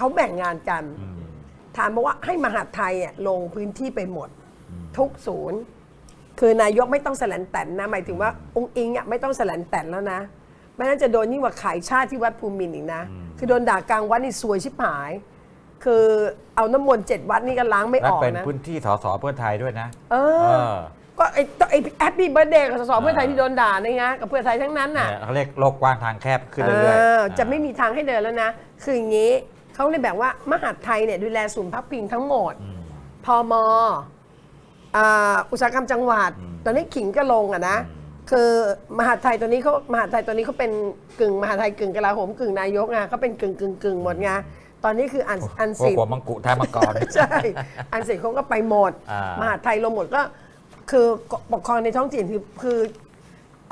เขาแบ่งงานกัน อืม ถามบอกว่าให้มหาดไทยอะลงพื้นที่ไปหมด ทุกศูนย์ คือนายกไม่ต้องแสลนแต่นนะ หมายถึงว่าองค์อิงอะไม่ต้องแสลนแต่นแล้วนะไม่งั้นจะโดนยิ่งกว่าขายชาติที่วัดภูมินทร์อีกนะคือโดนด่ากลางวัดนี่ซวยชิบหาย คือเอาน้ำมนต์เจ็ดวัดนี่ก็ล้างไม่และออกเป็นนะ พื้นที่สสเพื่อไทยด้วยนะ เอเออ อก็ไอ้ไอ้แฮปปี้เบิร์ดเดย์กับสสเพื่อไทยที่โดนด่านี่นะกับเพื่อไทยทั้งนั้นน่ะ เนี่ยเขาเรียกโลกกว้างทางแคบขึ้นเรื่อยเออๆจะไม่มีทางให้เดินแล้วนะ คืออย่างนี้ เขาเลยแบบว่ามหาดไทยเนี่ยดูแลศูนย์พักพิงทั้งหมดอืมพมอ่าอุตสาหกรรมจังหวัดอืมตอนนี้ขิงก็ลงอะนะ คือมหาดไทยตัวนี้เขามหาดไทยตัวนี้เขาเป็นกึ่งมหาดไทยกึ่งกลาโหมกึ่งนายกไงเขาเป็นกึ่งกึ่งกึ่งหมดไงตอนนี้คืออันอันพวกสิบหัวมังกุแทนมังกรใช่อันสิบเขาก็ไปหมดอ่ามมหาดไทยลงหมดก็คือปกครองในท้องถิ่นคือคือ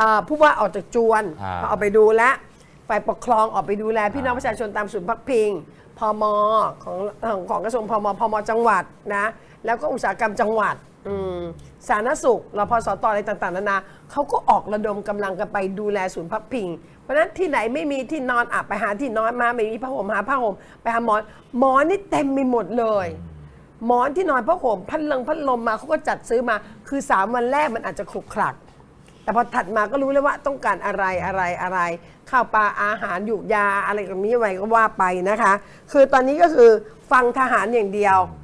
อ่าผู้ว่าออกจากจวนอ่าเอาไปดูแลว ฝ่ายปกครองออกไปดูแลพี่น้องประชาชนตามศูนย์พักพิงพมของของของกระทรวงพมพมจังหวัดนะแล้วก็อุตสาหกรรมจังหวัดอืมสาธารณสุขรพสตอะไรต่างๆนานาเขาก็ออกระดมกำลังกันไปดูแลศูนย์พักพิง เพราะฉะนั้นที่ไหนไม่มีที่นอนอะไปหาที่นอนมาไม่มีผ้าห่มหาผ้าห่มไปหาหมอนหมอนนี่เต็มไปหมดเลยหมอนที่นอนผ้าห่มพัดลมพัดลมมาเขาก็จัดซื้อมา คือสามวันแรกมันอาจจะขลุกขลัก แต่พอถัดมาก็รู้แล้วว่าต้องการอะไรอะไรอะไรข้าวปลาอาหารอยู่ยาอะไรแบบนี้ไว้ก็ว่าไปนะคะ คือตอนนี้ก็คือฟังทหารอย่างเดียว